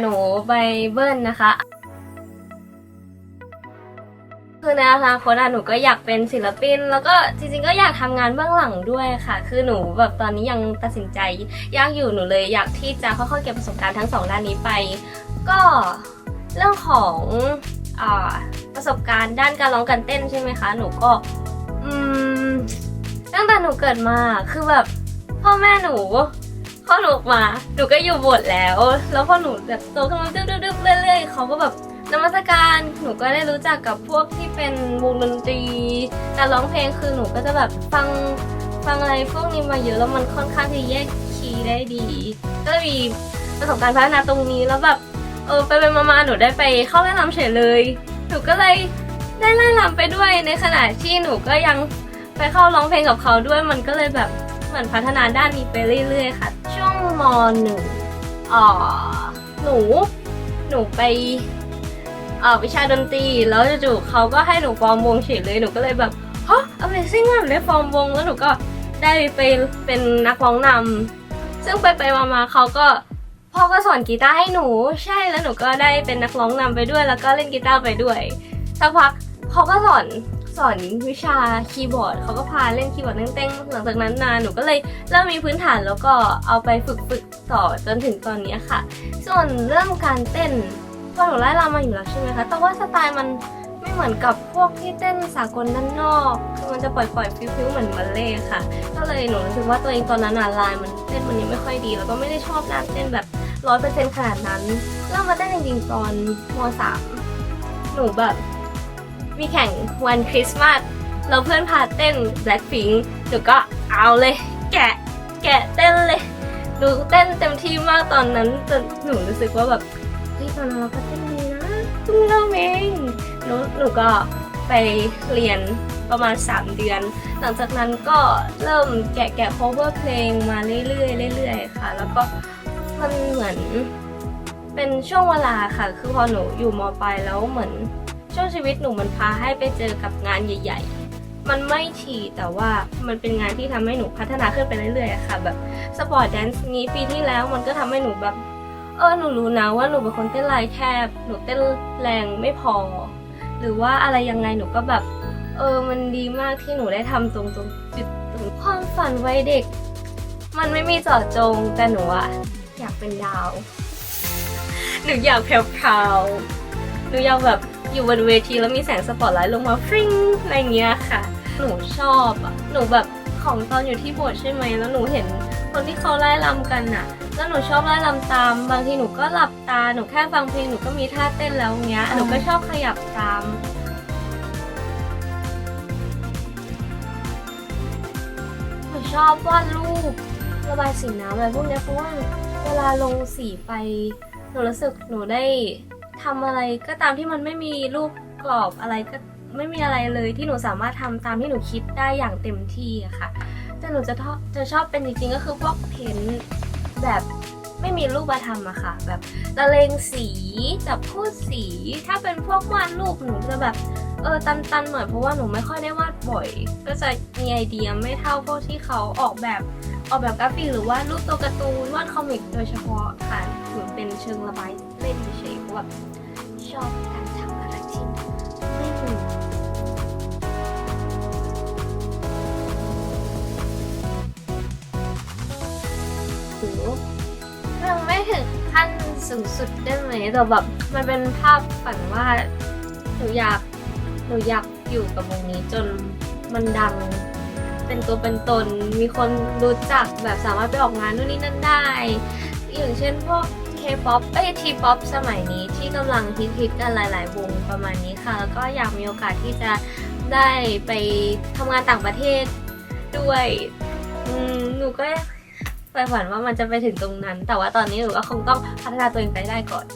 หนูไปเบิ้ลนะคะ คือในอนาคตอะหนูก็อยากเป็นศิลปิน แล้วก็จริงๆก็อยากทำงานเบื้องหลังด้วยค่ะ คือหนูแบบตอนนี้ยังตัดสินใจยากอยู่หนูเลยอยากที่จะค่อยๆเก็บประสบการณ์ทั้งสองด้านนี้ไป ก็เรื่องของอประสบการณ์ด้านการร้องการเต้นใช่ไหมคะ หนูก็อืมตั้งแต่หนูเกิดมาคือแบบพ่อแม่หนู พ่อหนูมาหนูก็อยู่บทแล้ว แล้วพอหนูแบบโตขึ้นมาดึ๊บๆๆเรื่อยๆเขาก็แบบนมัสการหนูก็ได้รู้จักกับพวกที่เป็นวงดนตรีการร้องเพลงคือหนูก็จะแบบฟังฟังอะไรพวกนี้มาเยอะแล้วมันค่อนข้างที่แยกคีย์ได้ดี ก็มีประสบการณ์พัฒนาตรงนี้แล้วแบบเออไปไปมาๆหนูได้ไปเข้าไล่รำเฉยเลย หนูก็เลยได้ไล่รำไปด้วยในขณะที่หนูก็ยังไปเข้าร้องเพลงกับเขาด้วยมันก็เลยแบบ เหมือนพัฒนาด้านนี้ไปเรื่อย ๆ ค่ะ ช่วงมหนึ่งอ่อหนู หนูไปเออวิชาดนตรีแล้วจู่ๆเขาก็ให้หนูฟอร์มวงเฉยเลยหนูก็เลยแบบฮะ Amazing มากได้ฟอร์มวงแล้วหนูก็ได้ไปเป็นนักร้องนำซึ่งไปไปมาๆเขาก็พ่อก็สอนกีตาร์ให้หนู ใช่แล้วหนูก็ได้เป็นนักร้องนำไปด้วย แล้วก็เล่นกีตาร์ไปด้วยสักพักเขาก็สอน สอนวิชาคีย์บอร์ดเขาก็พาเล่นคีย์บอร์ดเต้งๆหลังจากนั้นนานหนูก็เลยเริ่มมีพื้นฐานแล้วก็เอาไปฝึกฝึกๆต่อจนถึงตอนนี้ค่ะ ส่วนเรื่องการเต้นพอหนูไล่รำมาอยู่แล้วใช่ไหมคะแต่ว่าสไตล์มันไม่เหมือนกับพวกที่เต้นสากลด้านนอกคือมันจะปล่อยๆฟิวๆเหมือนบัลเล่ค่ะ ก็เลยหนูรู้สึกว่าตัวเองตอนนั้นอะลายมันเต้นมันยังไม่ค่อยดี แล้วก็ไม่ได้ชอบด้าเต้นแบบร้อยเปอร์เซ็นต์ขนาดนั้นเริ่มมาเต้นจริงๆตอนมสามหนูแบบ มีแข่งวันคริสต์มาสแล้วเพื่อนพาเต้น Blackpink หนูก็เอาเลย แกะแกะเต้นเลยหนูเต้นเต็มที่มากตอนนั้นจนหนูรู้สึกว่าแบบเฮ้ยตอนนั้นเราก็เต้นดีนะเพิ่งเริ่มเองหนูหนูก็ไปเรียนประมาณ 3 เดือน หลังจากนั้นก็เริ่มแกะแกะ cover เพลงมาเรื่อยๆเรื่อยๆค่ะ แล้วก็มันเหมือนเป็นช่วงเวลาค่ะ คือพอหนูอยู่มปลายแล้วเหมือน ช่วงชีวิตหนูมันพาให้ไปเจอกับงานใหญ่ ๆ มันไม่ถี่แต่ว่ามันเป็นงานที่ทำให้หนูพัฒนาขึ้นไปเรื่อยๆค่ะ แบบสปอร์ตแดนซ์นี้ปีที่แล้วมันก็ทำให้หนูแบบเออหนูรู้นะว่าหนูเป็นคนเต้นลายแคบ หนูเต้นแรงไม่พอ หรือว่าอะไรยังไงหนูก็แบบ เออมันดีมากที่หนูได้ทำตรงตรงจุดตรงความฝันวัยเด็ก มันไม่มีเจาะจงแต่หนูอะอยากเป็นดาว หนูอยากแพรวๆหนูอยากแบบ อยู่บนเวทีแล้วมีแสงสปอตไลท์ลงมาฟริ้งอะไรเงี้ยค่ะ หนูชอบอะหนูแบบของตอนอยู่ที่โบสถ์ใช่ไหมแล้วหนูเห็นคนที่เขาไล่รำกันอะ แล้วหนูชอบไล่รำตาม บางทีหนูก็หลับตาหนูแค่ฟังเพลงหนูก็มีท่าเต้นแล้วเงี้ยหนูก็ชอบขยับตามหนูชอบวาดรูประบายสีน้ำอะไรพวกนี้เพราะว่าเวลาลงสีไปหนูรู้สึกหนูได้ ทำอะไรก็ตามที่มันไม่มีรูปกรอบอะไรก็ไม่มีอะไรเลยที่หนูสามารถทำตามที่หนูคิดได้อย่างเต็มที่อะค่ะ แต่หนูจะชอบจะชอบเป็นจริงๆก็คือพวกเพ้นแบบไม่มีรูปธรรมอะค่ะ แบบละเลงสีจับพูดสี ถ้าเป็นพวกวาดรูปหนูจะแบบเออตันๆหน่อยเพราะว่าหนูไม่ค่อยได้วาดบ่อย ก็จะมีไอเดียไม่เท่าพวกที่เขาออกแบบออกแบบกราฟิกหรือว่ารูปตัวการ์ตูนวาดคอมิกโดยเฉพาะค่ะหนูเป็นเชิงระบายเล่นเฉย ราะว่าชอบการทำอะไรที่ไม่เหมือนหนูยังไม่ถึงขั้นสูงสุดได้ไหมแต่แบบมันเป็นภาพฝันว่าหนูอยากหนูอยากอยู่กับวงนี้จนมันดังเป็นตัวเป็นตน มีคนรู้จักแบบสามารถไปออกงานนู่นนี่นั่นได้ อย่างเช่นพวก ป๊อปเอ้ย T-POP สมัยนี้ที่กำลังฮิตๆกันหลาย ๆ วงประมาณนี้ค่ะ แล้วก็อยากมีโอกาสที่จะได้ไปทำงานต่างประเทศด้วยหนูก็ไปฝันว่ามันจะไปถึงตรงนั้น แต่ว่าตอนนี้หนูก็คงต้องพัฒนาตัวเองไปได้ก่อน